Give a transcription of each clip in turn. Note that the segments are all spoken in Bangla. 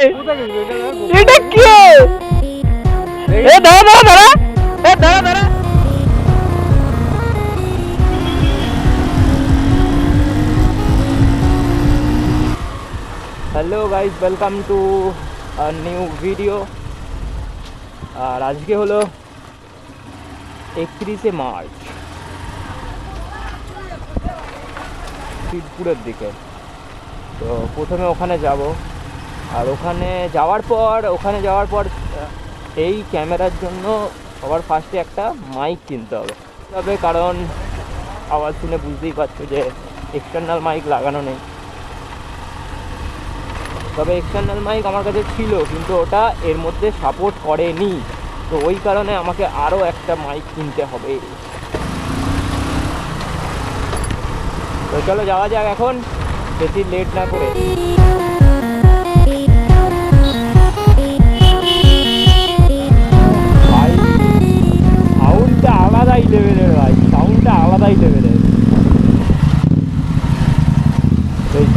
এটা কে? এ দাঁড়া দাঁড়া দাঁড়া। এ দাঁড়া দাঁড়া। Hello guys welcome to new video আর আজকে হলো একত্রিশে মার্চ। শিবপুরের দিকে। তো প্রথমে ওখানে যাব। আর ওখানে যাওয়ার পর, ওখানে যাওয়ার পর এই ক্যামেরার জন্য সবার ফার্স্টে একটা মাইক কিনতে হবে। তবে কারণ আওয়াজ শুনে বুঝতেই পারছ যে এক্সটার্নাল মাইক লাগানো নেই। তবে এক্সটার্নাল মাইক আমার কাছে ছিল, কিন্তু ওটা এর মধ্যে সাপোর্ট করেনি। তো ওই কারণে আমাকে আরও একটা মাইক কিনতে হবে। তো চলো যাওয়া যাক এখন, বেশি লেট না করে।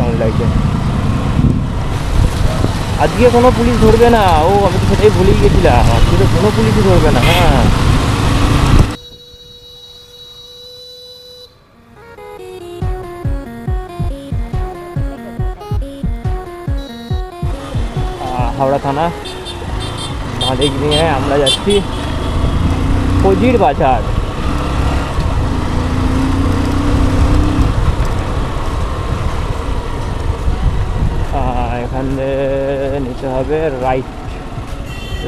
সেই লাগছে আজকে কোনো পুলিশ ধরবে না। ও, আমি তো সেটাই ভুলেই গেছিলাম। আজকে তো কোনো পুলিশই ধরবে না হ্যাঁ। হাওড়া থানা। মালিক নিয়ে আমরা যাচ্ছি। ফজির বাজার। এখান থেকে নিতে হবে right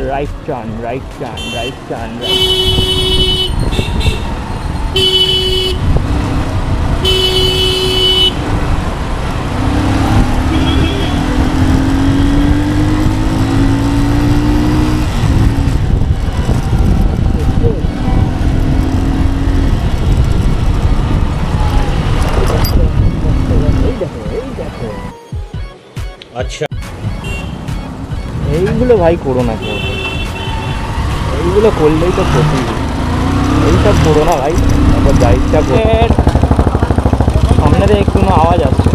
right turn right turn right turn এই আচ্ছা। এইগুলো ভাই করো না কেউ এইগুলো করলেই তো ক্ষতি। এইসব করো না ভাই তারপর গাড়িটা সামনে একটু না আওয়াজ আসছে।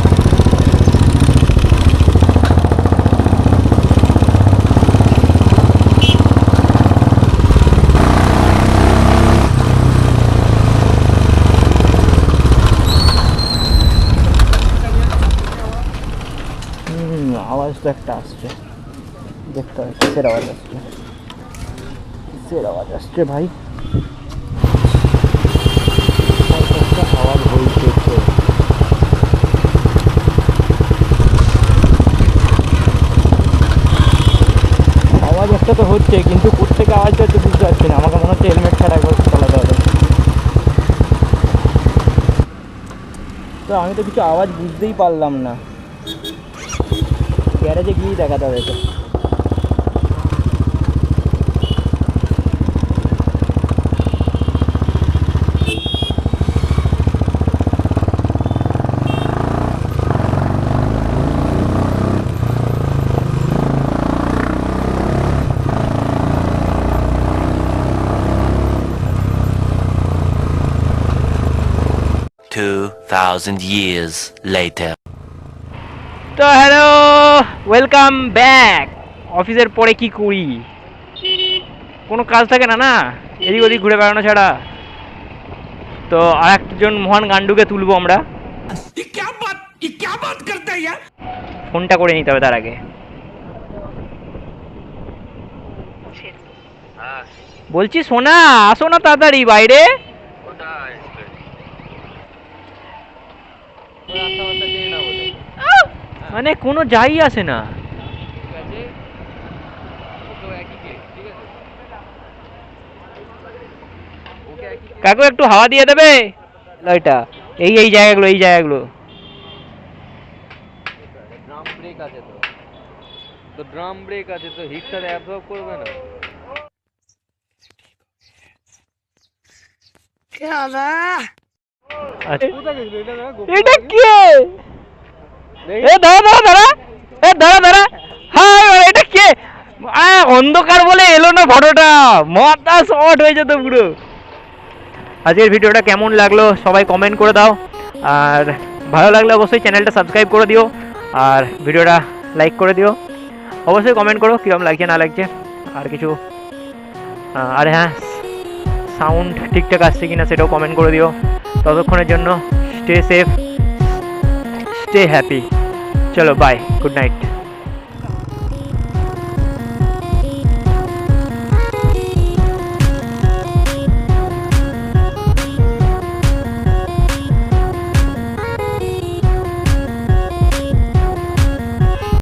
একটা আসছে। দেখতে হবে কিসের আওয়াজ আসছে। কিসের আওয়াজ আসছে ভাই। আওয়াজ হইতেছে আওয়াজ একটা তো হচ্ছে, কিন্তু কোথেকে আওয়াজটা হচ্ছে বুঝতে পারছি না। আমাকে মনে হচ্ছে হেলমেট ছাড়া একবার চালাতে হবে। তো আমি তো কিছু আওয়াজ বুঝতেই পারলাম না। গ্যারেজে গিয়েই দেখাতে হবে তো Two thousand years later. তো হ্যালো ওয়েলকাম ব্যাক অফিসের পরে কি করি? কোনো কাজ থাকে না না? এদিক ওদিক ঘুরে বেড়ানো ছাড়া। তো আর একজন মহান গান্ডুকে তুলবো আমরা। ফোনটা করে নিতে হবে তার আগে। বলছি সোনা আসো না তাড়াতাড়ি বাইরে। মানে কোনো যাই আসে না। কাকু একটু হাওয়া দিয়ে দেবে? লয়টা এই এই জায়গাগুলো এই জায়গাগুলো। ড্রাম ব্রেক আছে তো। তো ড্রাম ব্রেক আছে তো হিটটা অ্যাবজর্ব করবে না? আচ্ছা। এটা কে? এটা কে? অন্ধকার বলে এলো না ফটোটা। মাথা শর্ট হয়ে যেত পুরো। আজকের ভিডিওটা কেমন লাগল সবাই কমেন্ট করে দাও। আর ভালো লাগলে অবশ্যই চ্যানেলটা সাবস্ক্রাইব করে দিও। আর ভিডিওটা লাইক করে দিও। অবশ্যই কমেন্ট করো কীরকম লাগছে, না লাগছে। আর কিছু আর হ্যাঁ সাউন্ড ঠিকঠাক আসছে কি না সেটাও কমেন্ট করে দিও। ততক্ষণের জন্য স্টে সেফ স্টে হ্যাপি চলো বাই গুড নাইট